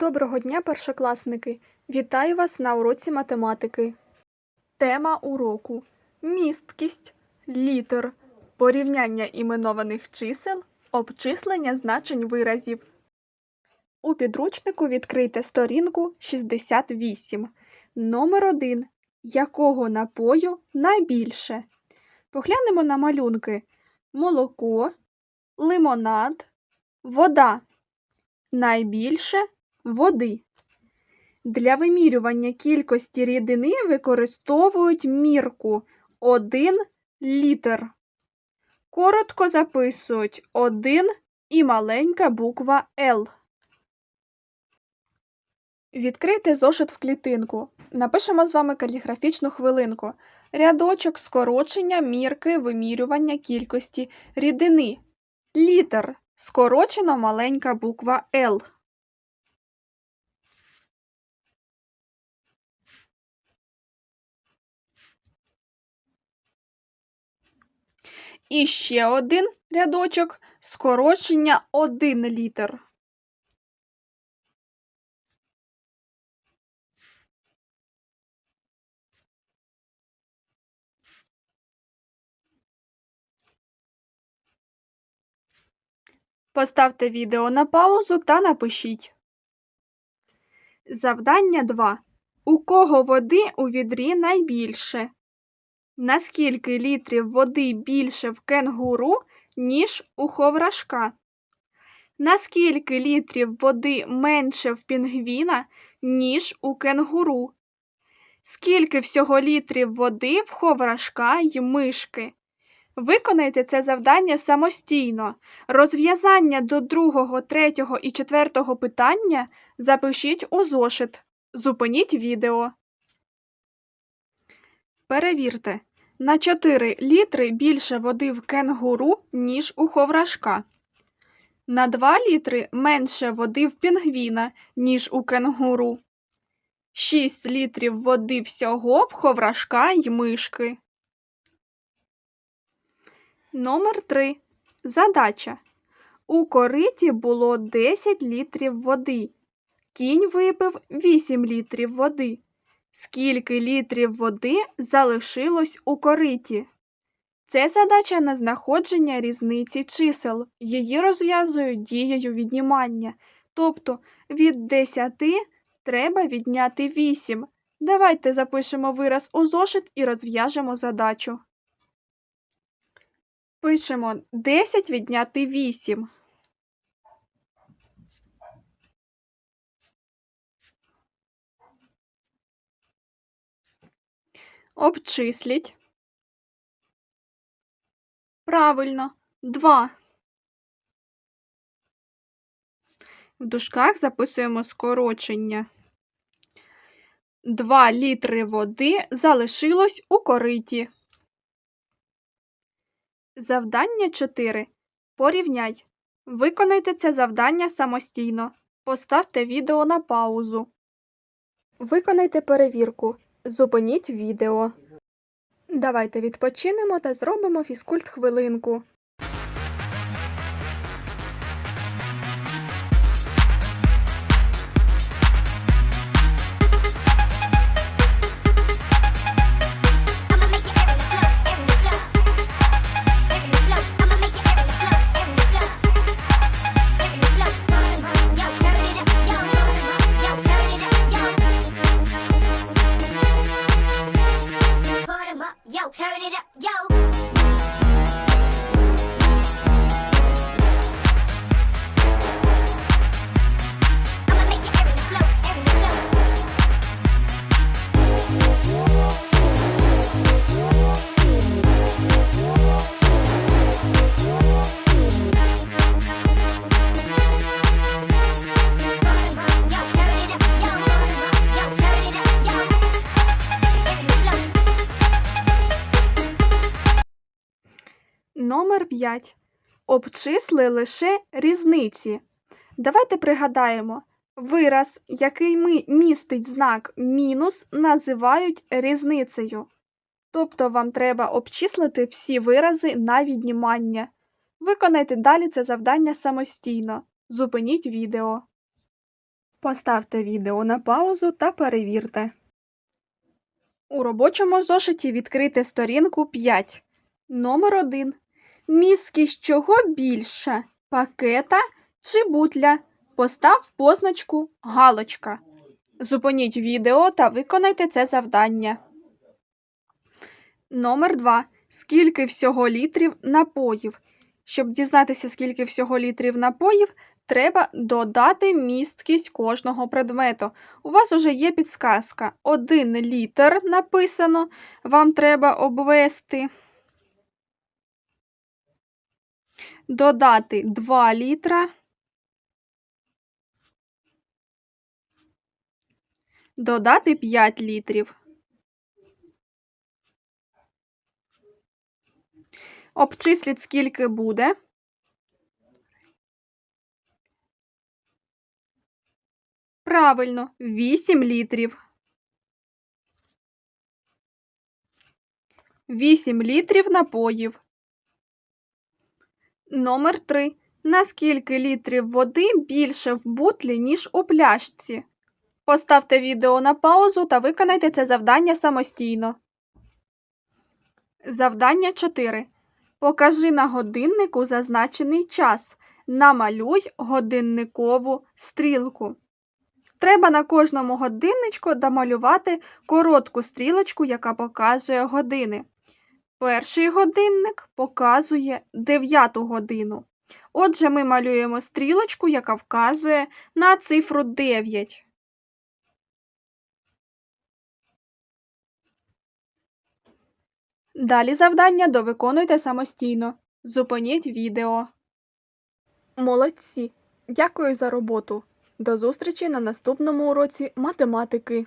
Доброго дня, першокласники! Вітаю вас на уроці математики. Тема уроку місткість, літер, порівняння іменованих чисел, обчислення значень виразів. У підручнику відкрийте сторінку 68. Номер 1. Якого напою найбільше? Поглянемо на малюнки: молоко, лимонад, вода. Найбільше води. Для вимірювання кількості рідини використовують мірку 1 літр. Коротко записують 1 і маленька буква Л. Відкрийте зошит в клітинку. Напишемо з вами каліграфічну хвилинку. Рядочок скорочення мірки вимірювання кількості рідини. Літр. Скорочено маленька буква Л. І ще один рядочок скорочення 1 літр. Поставте відео на паузу та напишіть. Завдання 2. У кого води у відрі найбільше? Наскільки літрів води більше в кенгуру, ніж у ховрашка? Наскільки літрів води менше в пінгвіна, ніж у кенгуру? Скільки всього літрів води в ховрашка й мишки? Виконайте це завдання самостійно. Розв'язання до другого, третього і четвертого питання запишіть у зошит. Зупиніть відео. Перевірте. На 4 літри більше води в кенгуру, ніж у ховрашка. На 2 літри менше води в пінгвіна, ніж у кенгуру. 6 літрів води всього в ховрашка й мишки. Номер 3. Задача. У кориті було 10 літрів води. Кінь випив 8 літрів води. Скільки літрів води залишилось у кориті? Це задача на знаходження різниці чисел. Її розв'язують дією віднімання. Тобто від 10 треба відняти 8. Давайте запишемо вираз у зошит і розв'яжемо задачу. Пишемо 10 відняти 8. Обчисліть. Правильно. 2. В дужках записуємо скорочення. 2 літри води залишилось у кориті. Завдання 4. Порівняй. Виконайте це завдання самостійно. Поставте відео на паузу. Виконайте перевірку. Зупиніть відео. Давайте відпочинемо та зробимо фізкульт хвилинку. Номер 5. Обчисли лише різниці. Давайте пригадаємо. Вираз, який ми містить знак мінус, називають різницею. Тобто вам треба обчислити всі вирази на віднімання. Виконайте далі це завдання самостійно. Зупиніть відео. Поставте відео на паузу та перевірте. У робочому зошиті відкрити сторінку 5. Номер 1. Місткість чого більша? Пакета чи бутля? Постав позначку галочка. Зупиніть відео та виконайте це завдання. Номер 2. Скільки всього літрів напоїв? Щоб дізнатися, скільки всього літрів напоїв, треба додати місткість кожного предмету. У вас уже є підсказка. Один літр написано. Вам треба обвести. Додати 2 літра. Додати 5 літрів. Обчисліть, скільки буде. Правильно, 8 літрів. 8 літрів напоїв. Номер 3. На скільки літрів води більше в бутлі, ніж у пляшці? Поставте відео на паузу та виконайте це завдання самостійно. Завдання 4. Покажи на годиннику зазначений час. Намалюй годинникову стрілку. Треба на кожному годинничку домалювати коротку стрілочку, яка показує години. Перший годинник показує 9 годину. Отже, ми малюємо стрілочку, яка вказує на цифру 9. Далі завдання довиконуйте самостійно. Зупиніть відео. Молодці! Дякую за роботу. До зустрічі на наступному уроці математики.